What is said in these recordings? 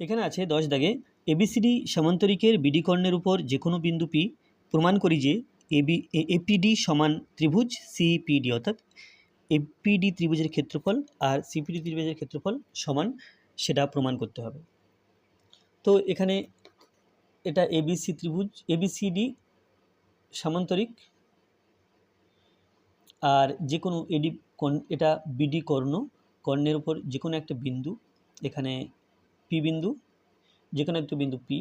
এখানে আছে দশ দাগে এবিসিডি সমান্তরিকের বিডি কর্ণের উপর যে কোনো বিন্দু পি প্রমাণ করি যে এবি এপিডি সমান ত্রিভুজ সিপিডি অর্থাৎ এপিডি ত্রিভুজের ক্ষেত্রফল আর সিপিডি ত্রিভুজের ক্ষেত্রফল সমান সেটা প্রমাণ করতে হবে। তো এখানে এটা এবিসি ত্রিভুজ এবিসিডি সমান্তরিক আর যে কোনো এডি কর্ণ, এটা বিডি কর্ণ, কর্ণের উপর যে কোনো একটা বিন্দু এখানে পি বিন্দু যে কোনো একটা বিন্দু পি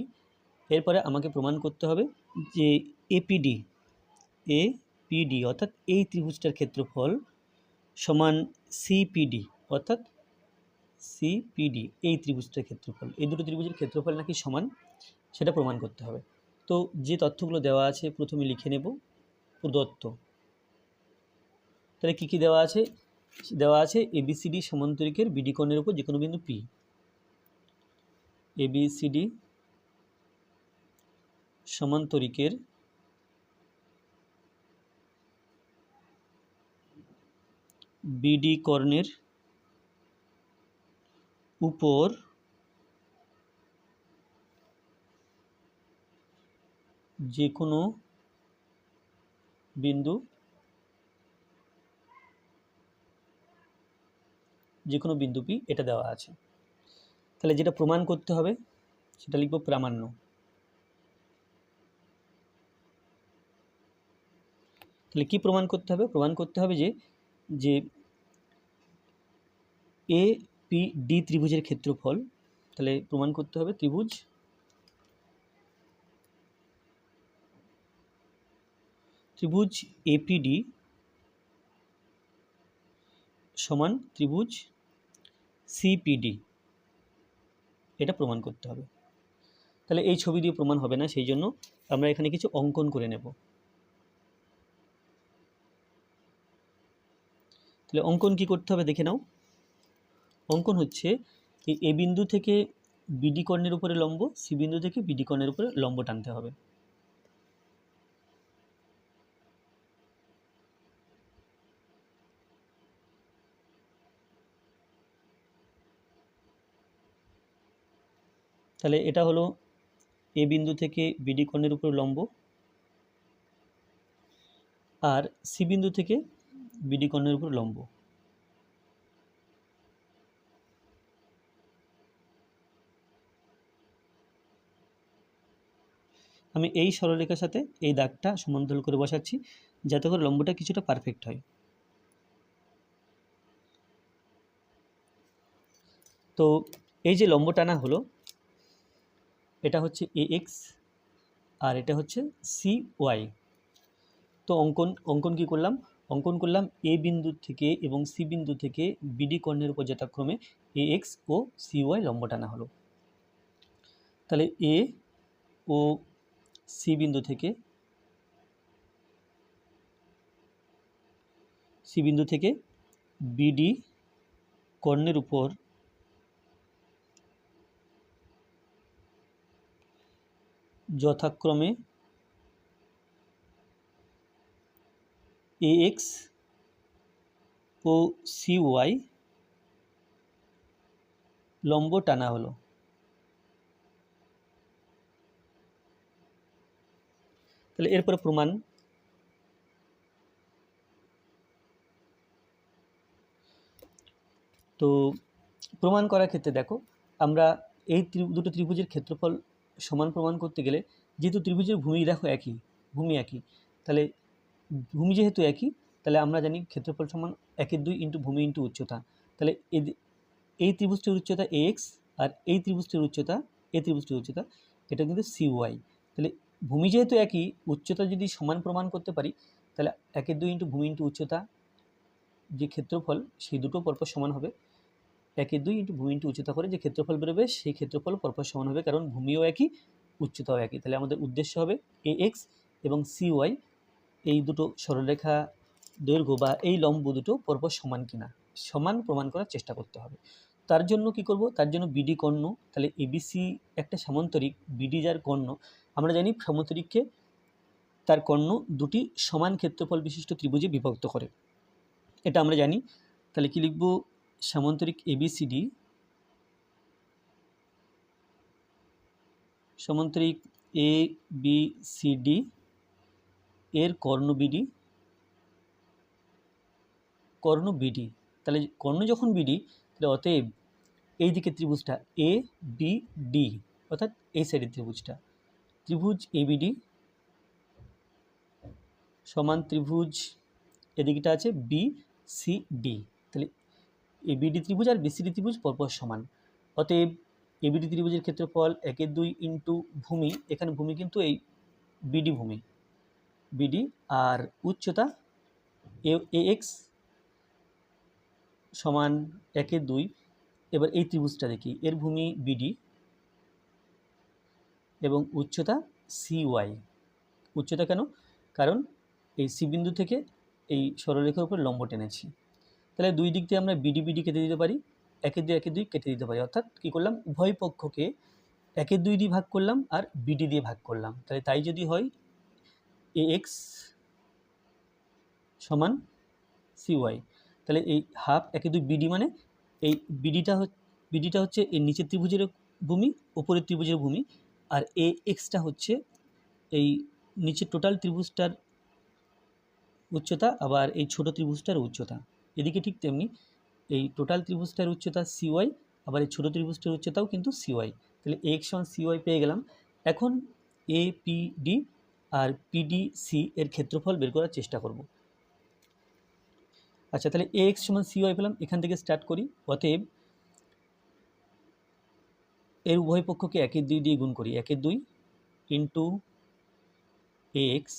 এরপরে আমাকে প্রমাণ করতে হবে যে এপিডি এ পিডি অর্থাৎ এই ত্রিভুজটার ক্ষেত্রফল সমান সিপিডি অর্থাৎ সিপিডি এই ত্রিভুজটার ক্ষেত্রফল। এই দুটো ত্রিভুজের ক্ষেত্রফল নাকি সমান, সেটা প্রমাণ করতে হবে। তো যে তথ্যগুলো দেওয়া আছে, প্রথমে লিখে নেব প্রদত্ত। তাহলে কী কী দেওয়া আছে? দেওয়া আছে এবিসিডি সমান্তরিকের বিডি কোণের উপর যে কোনো বিন্দু পি এবিসিডি সমান্তরিকের বিডি কর্ণের উপর যে কোনো বিন্দু যে কোনো বিন্দু পি এটা দেওয়া আছে। তাহলে যেটা প্রমাণ করতে হবে, সেটা লিখব প্রামাণ্য। তাহলে কি প্রমাণ করতে হবে? প্রমাণ করতে হবে যে যে এ পি ডি ত্রিভুজের ক্ষেত্রফল, তাহলে প্রমাণ করতে হবে ত্রিভুজ। ত্রিভুজ এপিডি সমান ত্রিভুজ সিপিডি এটা প্রমাণ করতে হবে। তাহলে এই ছবি দিয়ে প্রমাণ হবে না, সেই জন্য আমরা এখানে কিছু অঙ্কন করে নেব। তাহলে অঙ্কন কি করতে হবে দেখে নাও। অঙ্কন হচ্ছে এ বিন্দু থেকে বিডি কর্ণের উপরে লম্ব, সি বিন্দু থেকে বিডি কর্ণের উপরে লম্ব টানতে হবে। তাহলে এটা হলো এ বিন্দু থেকে বিডি কর্ণের উপর লম্ব আর সি বিন্দু থেকে বিডি কর্ণের উপর লম্ব। আমি এই সরলরেখার সাথে এই দাগটা সমান্তরাল করে বসাচ্ছি, যাতে করে লম্বটা কিছুটা পারফেক্ট হয়। তো এই যে লম্ব টানা হলো এটা হচ্ছে এ এক্স আর এটা হচ্ছে সি ওয়াই তো অঙ্কন অঙ্কন কি করলাম? অঙ্কন করলাম এ বিন্দু থেকে এবং সি বিন্দু থেকে বিডি কর্ণের উপর যথাক্রমে এ এক্স ও সি ওয়াই লম্ব টানা হলো। তাহলে এ ও সি বিন্দু থেকে সি বিন্দু থেকে বিডি কর্ণের উপর যথাক্রমে এক্স ও সি ওয়াই লম্ব টানা হলো। তাহলে এরপরে প্রমাণ তো প্রমাণ করার ক্ষেত্রে দেখো, আমরা এই দুটো ত্রিভুজের ক্ষেত্রফল সমান প্রমাণ করতে গেলে যেহেতু ত্রিভুজের ভূমি দেখো একই, ভূমি একই, তাহলে ভূমি যেহেতু একই, তাহলে আমরা জানি ক্ষেত্রফল সমান একের দুই ইন্টু ভূমি ইন্টু উচ্চতা। তাহলে এই ত্রিভুজটির উচ্চতা এ এক্স আর এই ত্রিভুজটির উচ্চতা, এই ত্রিভুজটির উচ্চতা, এটা কিন্তু সি ওয়াই তাহলে ভূমি যেহেতু একই, উচ্চতা যদি সমান প্রমাণ করতে পারি, তাহলে একের দুই ইন্টু ভূমি ইন্টু উচ্চতা যে ক্ষেত্রফল, সেই দুটো পরপর সমান হবে। একের দুই ইন্টু ভূমি ইন্টু উচ্চতা করে যে ক্ষেত্রফল বেরোবে, সেই ক্ষেত্রফল পরপর সমান হবে কারণ ভূমিও একই, উচ্চতাও একই। তাহলে আমাদের উদ্দেশ্য হবে এ এক্স এবং সি ওয়াই এই দুটো সরলরেখা দৈর্ঘ্য বা এই লম্ব দুটো পরপর সমান কিনা, সমান প্রমাণ করার চেষ্টা করতে হবে। তার জন্য কি করব? তার জন্য বিডি কর্ণ, তাহলে এবিসি একটা সামান্তরিক বিডি যার কর্ণ, আমরা জানি সামান্তরিককে তার কর্ণ দুটি সমান ক্ষেত্রফল বিশিষ্ট ত্রিভুজে বিভক্ত করে। এটা আমরা জানি। তাহলে কি লিখব? সামান্তরিক এবিসিডি সমান্তরিক এ বি সি ডি এর কর্ণ বিডি কর্ণ বিডি তাহলে কর্ণ যখন বিডি তাহলে অতএব এই দিকে ত্রিভুজটা এ বি ডি অর্থাৎ এই সাইডের ত্রিভুজটা। ত্রিভুজ এবিডি সমান ত্রিভুজ এদিকটা আছে বি সি ডি এবিডি ত্রিভুজ আর বিসিডি ত্রিভুজ পরপর সমান। অতএব এবিডি ত্রিভুজের ক্ষেত্রফল একের দুই ইন্টু ভূমি, এখানে ভূমি কিন্তু এই বিডি ভূমি। বিডি আর উচ্চতা এ এক্স সমান একের দুই। এবার এই ত্রিভুজটা দেখি, এর ভূমি বিডি এবং উচ্চতা সি ওয়াই উচ্চতা কেন? কারণ এই সি বিন্দু থেকে এই সরলরেখার উপর লম্ব টেনেছি। তাহলে দুই দিক দিয়ে আমরা বিডি বিডি কেটে দিতে পারি, একের দুই একের দুই কেটে দিতে পারি। অর্থাৎ কী করলাম? উভয় পক্ষকে একের দুই দিয়ে ভাগ করলাম আর বিডি দিয়ে ভাগ করলাম। তাহলে তাই যদি হয় এ এক্স সমান সি ওয়াই তাহলে এই হাফ একে দুই বিডি মানে এই বিডিটা বিডিটা হচ্ছে এই নিচের ত্রিভুজের ভূমি ওপরের ত্রিভুজের ভূমি, আর এ এক্সটা হচ্ছে এই নিচের টোটাল ত্রিভুজটার উচ্চতা, আবার এই ছোট ত্রিভুজটার উচ্চতা। এদিকে ঠিক তেমনি এই টোটাল ত্রিভুজটার উচ্চতা সিওয়াই আবার এই ছোটো ত্রিভুজটার উচ্চতাও কিন্তু সিওয়াই তাহলে এ এক্স সমান সিওয়াই পেয়ে গেলাম। এখন এ পি ডি আর পিডি সি এর ক্ষেত্রফল বের করার চেষ্টা করব। আচ্ছা তাহলে এ এক্স সমান সি ওয়াই পেলাম, এখান থেকে স্টার্ট করি। অতএব এর উভয় পক্ষকে একের দুই দিয়ে গুণ করি। একের দুই ইন্টু এক্স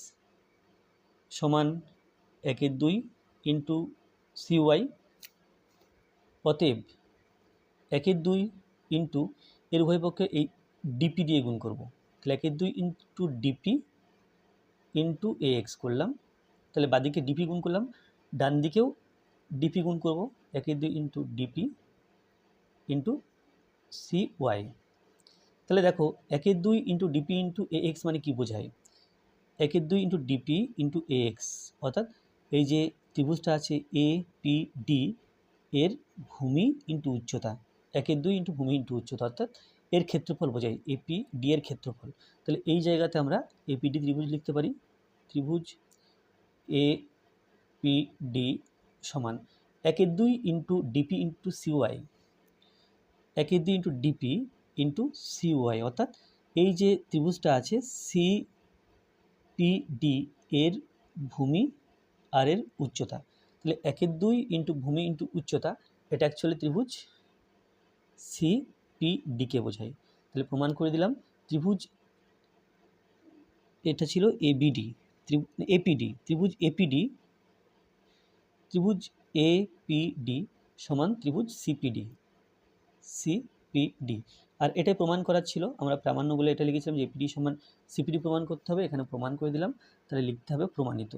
সমান একের দুই ইন্টু সি ওয়াই অতএব একের দুই ইন্টু এর উভয় পক্ষে এই ডিপি দিয়ে গুণ করব। তাহলে একের দুই into DP into A X করলাম। তাহলে বাদিকে ডিপি গুণ করলাম, ডান দিকেও ডিপি গুণ করব, একের দুই into DP into C Y তাহলে দেখো, একের দুই into DP into A X মানে কি বোঝায়? একের দুই into DP into A X, অর্থাৎ এই যে ত্রিভুজটা আছে এ পি ডি এর ভূমি ইন্টু উচ্চতা। একের দুই ইন্টু ভূমি ইন্টু উচ্চতা, অর্থাৎ এর ক্ষেত্রফল বোঝায় এপি ডি এর ক্ষেত্রফল। তাহলে এই জায়গাতে আমরা এপিডি ত্রিভুজ লিখতে পারি। ত্রিভুজ এ পি ডি সমান একের দুই ইন্টু ডিপি ইন্টু সিওয়াই একের দুই ইন্টু ডিপি ইন্টু সিওয়াই অর্থাৎ এই যে ত্রিভুজটা আছে সি পি ডি এর ভূমি আর এর উচ্চতা। তাহলে একের দুই ইন্টু ভূমি ইন্টু উচ্চতা, এটা অ্যাকচুয়ালি ত্রিভুজ সি পি ডিকে বোঝায়। তাহলে প্রমাণ করে দিলাম, ত্রিভুজ এটা ছিল এবিডি এপিডি ত্রিভুজ এপিডি ত্রিভুজ এ পি ডি সমান ত্রিভুজ সিপিডি সিপিডি আর এটাই প্রমাণ করার ছিল, আমরা প্রামাণ্য বলে এটা লিখেছিলাম যে এপিডি সমান সিপিডি প্রমাণ করতে হবে, এখানে প্রমাণ করে দিলাম, তাহলে লিখতে হবে প্রমাণিত।